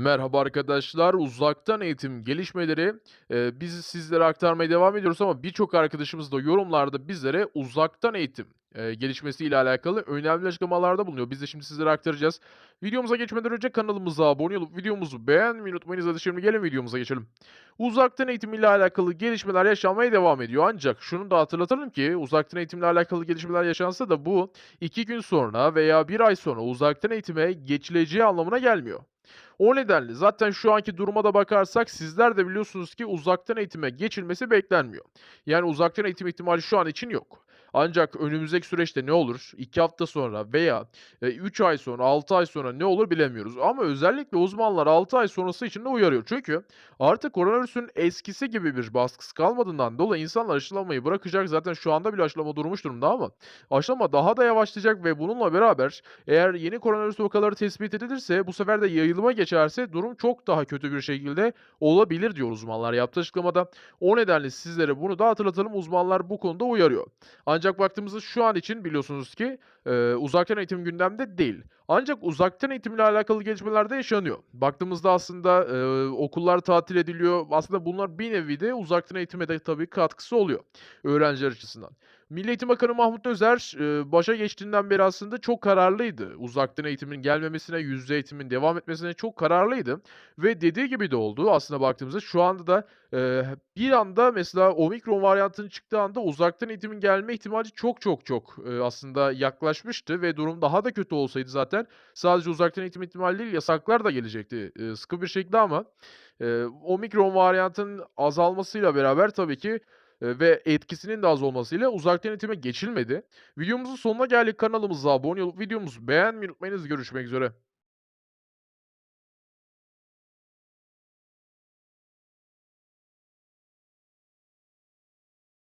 Merhaba arkadaşlar. Uzaktan eğitim gelişmeleri eee, biz sizlere aktarmaya devam ediyoruz ama birçok arkadaşımız da yorumlarda bizlere uzaktan eğitim eee, gelişmesiyle alakalı önemli açıklamalarda bulunuyor. Biz de şimdi sizlere aktaracağız. Videomuza geçmeden önce kanalımıza abone olup videomuzu beğenmeyi unutmayınız. Hadi şimdi gelin videomuza geçelim. Uzaktan eğitim ile alakalı gelişmeler yaşanmaya devam ediyor. Ancak şunu da hatırlatalım ki uzaktan eğitimle alakalı gelişmeler yaşansa da bu iki gün sonra veya bir ay sonra uzaktan eğitime geçileceği anlamına gelmiyor. O nedenle zaten şu anki duruma da bakarsak sizler de biliyorsunuz ki uzaktan eğitime geçilmesi beklenmiyor. Yani uzaktan eğitim ihtimali şu an için yok. Ancak önümüzdeki süreçte ne olur? 2 hafta sonra veya e, 3 ay sonra, 6 ay sonra ne olur bilemiyoruz. Ama özellikle uzmanlar 6 ay sonrası için de uyarıyor. Çünkü artık koronavirüsün eskisi gibi bir baskısı kalmadığından dolayı insanlar aşılamayı bırakacak. Zaten şu anda bile aşılama durmuş durumda ama aşılama daha da yavaşlayacak ve bununla beraber eğer yeni koronavirüs vakaları tespit edilirse, bu sefer de yayılıma geçerse durum çok daha kötü bir şekilde olabilir diyor uzmanlar yaptığı açıklamada. O nedenle sizlere bunu da hatırlatalım. Uzmanlar bu konuda uyarıyor. Ancak baktığımızda şu an için biliyorsunuz ki eee, uzaktan eğitim gündemde değil. Ancak uzaktan eğitimle alakalı gelişmeler de yaşanıyor. Baktığımızda aslında eee, okullar tatil ediliyor. Aslında bunlar bir nevi de uzaktan eğitime de tabii katkısı oluyor öğrenciler açısından. Milli Eğitim Bakanı Mahmut Özer, eee, başa geçtiğinden beri aslında çok kararlıydı. Uzaktan eğitimin gelmemesine, yüz yüze eğitimin devam etmesine çok kararlıydı ve dediği gibi de oldu aslında baktığımızda. Şu anda da, eee, bir anda mesela omikron varyantının çıktığı anda uzaktan eğitimin gelme ihtimali çok çok çok, eee, aslında yaklaşmıştı ve durum daha da kötü olsaydı zaten sadece uzaktan eğitim ihtimali değil, yasaklar da gelecekti, eee, sıkı bir şekilde ama, eee, omikron varyantının azalmasıyla beraber tabii ki, ve etkisinin de az olmasıyla uzaktan eğitime geçilmedi. Videomuzun sonuna geldik. Kanalımıza abone olup videomuzu beğenmeyi unutmayınız. Görüşmek üzere.